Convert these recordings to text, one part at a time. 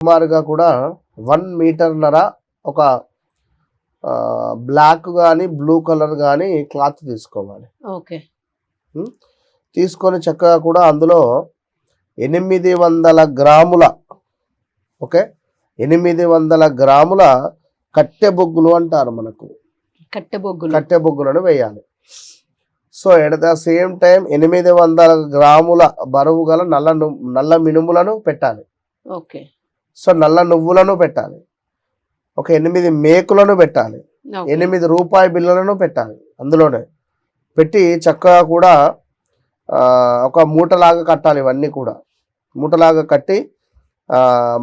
సుమారుగా కూడా వన్ మీటర్నర ఒక బ్లాక్ కానీ బ్లూ కలర్ కానీ క్లాత్ తీసుకోవాలి. ఓకే. తీసుకొని చక్కగా కూడా అందులో ఎనిమిది వందల గ్రాముల ఓకే ఎనిమిది వందల గ్రాముల కట్టె బొగ్గులు అంటారు మనకు. కట్టె బొగ్గులు. కట్టె బొగ్గులను వేయాలి. So at the same time ఎనిమిది వందల గ్రాముల బరువు గల నల్ల నల్ల మినుములను పెట్టాలి. ఓకే. సో నల్ల నువ్వులను పెట్టాలి. ఒక ఎనిమిది మేకులను పెట్టాలి. ఎనిమిది రూపాయి బిళ్ళలను పెట్టాలి అందులోనే. పెట్టి చక్కగా కూడా ఒక మూటలాగా కట్టాలి ఇవన్నీ కూడా. మూటలాగా కట్టి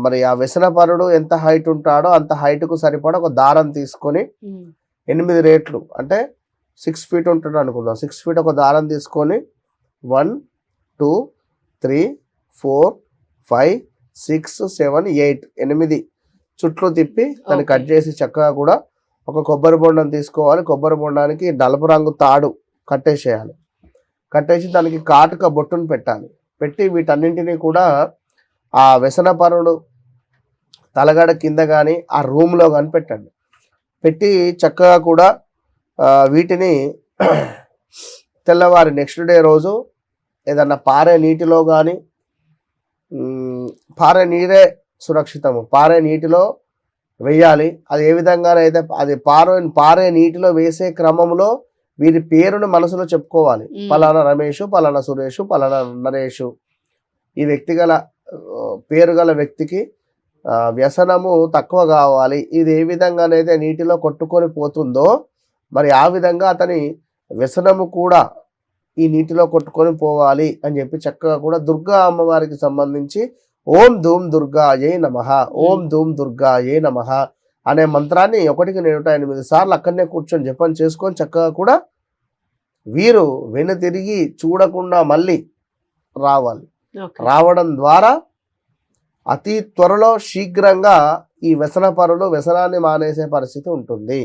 మరి ఆ వ్యసనపరుడు ఎంత హైట్ ఉంటాడో అంత హైట్కు సరిపడా ఒక దారం తీసుకొని. ఎనిమిది రేట్లు అంటే సిక్స్ ఫీట్ ఉంటుంది అనుకుందాం. సిక్స్ ఫీట్ ఒక దారం తీసుకొని one two three four five six seven eight ఎనిమిది చుట్లు తిప్పి దాన్ని. కట్ చేసి చక్కగా కూడా ఒక కొబ్బరి బొండం తీసుకోవాలి. కొబ్బరి బొండానికి నలుపు రంగు తాడు కట్టేసేయాలి. కట్టేసి దానికి కాటుక బొట్టును పెట్టాలి. పెట్టి వీటన్నింటినీ కూడా ఆ వ్యసనపరుడు తలగడ కింద కానీ ఆ రూమ్లో కానీ పెట్టండి. పెట్టి చక్కగా కూడా వీటిని తెల్లవారి నెక్స్ట్ డే రోజు ఏదన్నా పారే నీటిలో కానీ పారే నీరే సురక్షితము. పారే నీటిలో వేయాలి. అది ఏ విధంగానైతే అది పారే పారే నీటిలో వేసే క్రమంలో వీరి పేరును మనసులో చెప్పుకోవాలి. పలానా రమేష్ పలానా సురేష్ పలానా నరేష్. ఈ వ్యక్తి గల పేరు గల వ్యక్తికి వ్యసనము తక్కువ కావాలి. ఇది ఏ విధంగానైతే నీటిలో కొట్టుకొని పోతుందో మరి ఆ విధంగా అతని వ్యసనము కూడా ఈ నీటిలో కొట్టుకొని పోవాలి అని చెప్పి చక్కగా కూడా దుర్గా అమ్మవారికి సంబంధించి ఓం ధూమ్ దుర్గా ఏ నమ ఓం ధూమ్ దుర్గా ఏ నమ అనే మంత్రాన్ని ఒకటికి నూట ఎనిమిది సార్లు అక్కడనే కూర్చొని జపం చేసుకొని చక్కగా కూడా వీరు వెనుతిరిగి చూడకుండా మళ్ళీ రావాలి. రావడం ద్వారా అతి త్వరలో శీఘ్రంగా ఈ వ్యసనపరులు వ్యసనాన్ని మానేసే పరిస్థితి ఉంటుంది.